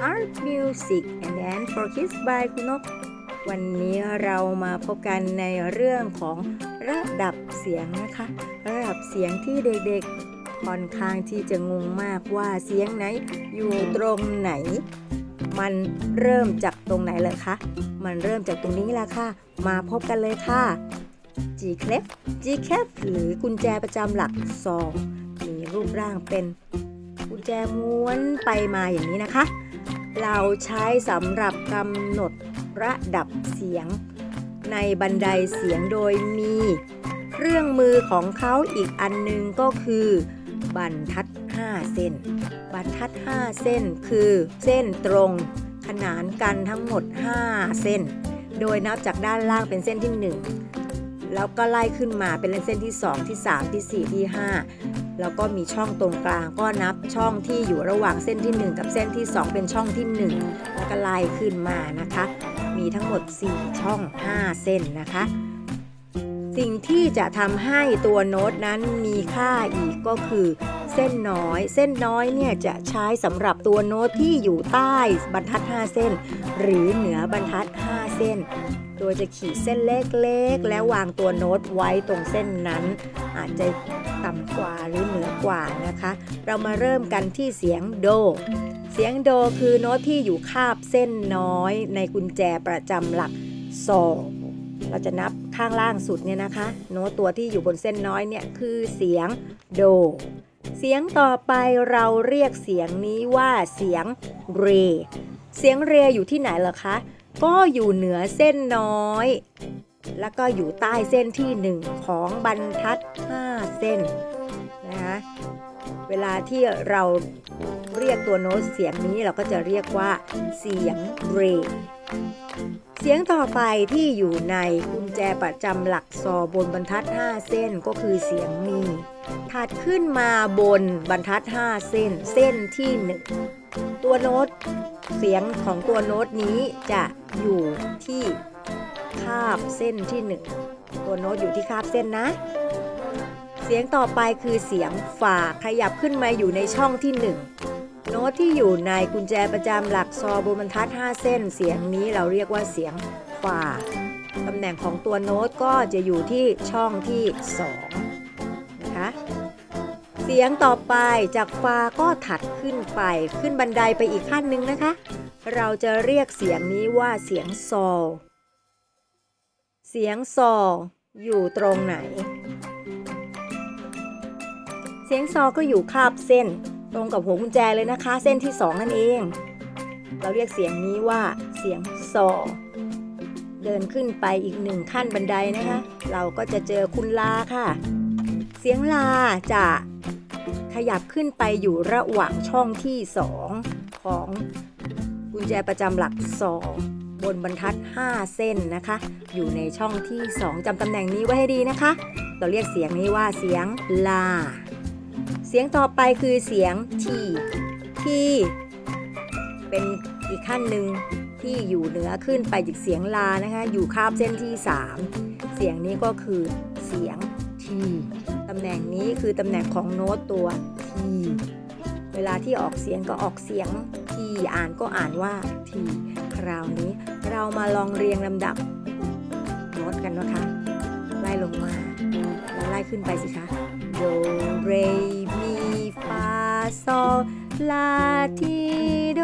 Art Music and Dance for Kids by คุณนก วันนี้เรามาพบกันในเรื่องของระดับเสียงนะคะ ระดับเสียงที่เด็กๆค่อนข้างที่จะงงมากว่าเสียงไหนอยู่ตรงไหน มันเริ่มจากตรงไหนเลยคะ มันเริ่มจากตรงนี้ละค่ะ มาพบกันเลยค่ะ G c l e f G c l e f หรือกุญแจประจำหลักซมีรูปร่างเป็นกุญแจม้วนไปมาอย่างนี้นะคะ เราใช้สำหรับกำหนดระดับเสียง ในบันไดเสียงโดยมี เครื่องมือของเขาอีกอันหนึงก็คือ บรรทัด 5 เส้น บรรทัด 5 เส้นคือ เส้นตรง ขนานกันทั้งหมด 5 เส้น โดยนับจากด้านล่างเป็นเส้นที่ 1 แล้วก็ไล่ขึ้นมาเป็นเส้นที่ 2 ที่ 3 ที่ 4 ที่ 5 แล้วก็มีช่องตรงกลางก็นับช่องที่อยู่ระหว่างเส้นที่ 1 กับเส้นที่ 2 เป็นช่องที่ 1 แล้วก็ไล่ขึ้นมานะคะ มีทั้งหมด 4 ช่อง 5 เส้นนะคะ สิ่งที่จะทำให้ตัวโน้ตนั้นมีค่าอีกก็คือ เส้นน้อย เส้นน้อยเนี่ยจะใช้สำหรับตัวโน้ตที่อยู่ใต้บรรทัด 5 เส้น หรือเหนือบรรทัด 5 เส้นโดยจะขีดเส้นเล็กๆ แล้ววางตัวโน้ตไว้ตรงเส้นนั้น อาจจะต่ำกว่าหรือเหนือกว่านะคะ เรามาเริ่มกันที่เสียงโด เสียงโดคือโน้ตที่อยู่คาบเส้นน้อย ในกุญแจประจำหลักโซเราจะนับข้างล่างสุดเนี่ยนะคะ โน้ตตัวที่อยู่บนเส้นน้อยเนี่ยคือเสียงโด เสียงต่อไปเราเรียกเสียงนี้ว่าเสียงเร เสียงเรอยู่ที่ไหนเหรอคะ ก็อยู่เหนือเส้นน้อย แล้วก็อยู่ใต้เส้นที่1ของบรรทัด 5 เส้นนะคะเวลาที่เราเรียกตัวโน้ตเสียงนี้เราก็จะเรียกว่าเสียงเร เสียงต่อไปที่อยู่ในกุญแจประจำหลักซอบนบรรทัด 5 เส้นก็คือเสียงมี ถัดขึ้นมาบนบรรทัด 5 เส้น เส้นที่ 1 ตัวโน้ต เสียงของตัวโน้ตนี้จะอยู่ที่คาบเส้นที่ 1 ตัวโน้ตอยู่ที่คาบเส้นนะ เสียงต่อไปคือเสียงฝ่าขยับขึ้นมาอยู่ในช่องที่ 1 โน้ตที่อยู่ในกุญแจประจำหลักซอบนบรรทัด 5 เส้น เสียงนี้เราเรียกว่าเสียงฝ่าตำแหน่งของตัวโน้ตก็จะอยู่ที่ช่องที่ 2 นะคะ เสียงต่อไปจากฟาก็ถัดขึ้นไปขึ้นบันไดไปอีกขั้นหนึ่งนะคะ เราจะเรียกเสียงนี้ว่าเสียงซอลเสียงซอลอยู่ตรงไหน เสียงซอก็อยู่คาบเส้น ตรงกับหัวกุญแจเลยนะคะ เส้นที่ 2 นั่นเอง เราเรียกเสียงนี้ว่าเสียงซอเดินขึ้นไปอีกหนึ่งขั้นบันไดนะคะ เราก็จะเจอคุณลาค่ะ เสียงลาจะขยับขึ้นไปอยู่ระหว่างช่องที่ 2 ของกุญแจประจำหลัก2บนบรรทัด 5 เส้นนะคะ อยู่ในช่องที่ 2จำตำแหน่งนี้ไว้ให้ดีนะคะ เราเรียกเสียงนี้ว่าเสียงลา เสียงต่อไปคือเสียงทีทีเป็นอีกขั้นหนึ่งที่อยู่เหนือขึ้นไปจากเสียงลานะคะ อยู่คาบเส้นที่ 3 เสียงนี้ก็คือเสียงทีตำแหน่งนี้คือตำแหน่งของโน้ตตัวทีเวลาที่ออกเสียงก็ออกเสียงทีอ่านก็อ่านว่าทีคราวนี้เรามาลองเรียงลำดับโน้ตกันนะคะ ไล่ลงมาแล้วไล่ขึ้นไปสิคะโดเรมี ฟาโซลาทีโด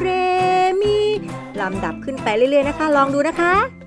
เรมีลำดับขึ้นไปเรื่อยๆนะคะ ลองดูนะคะ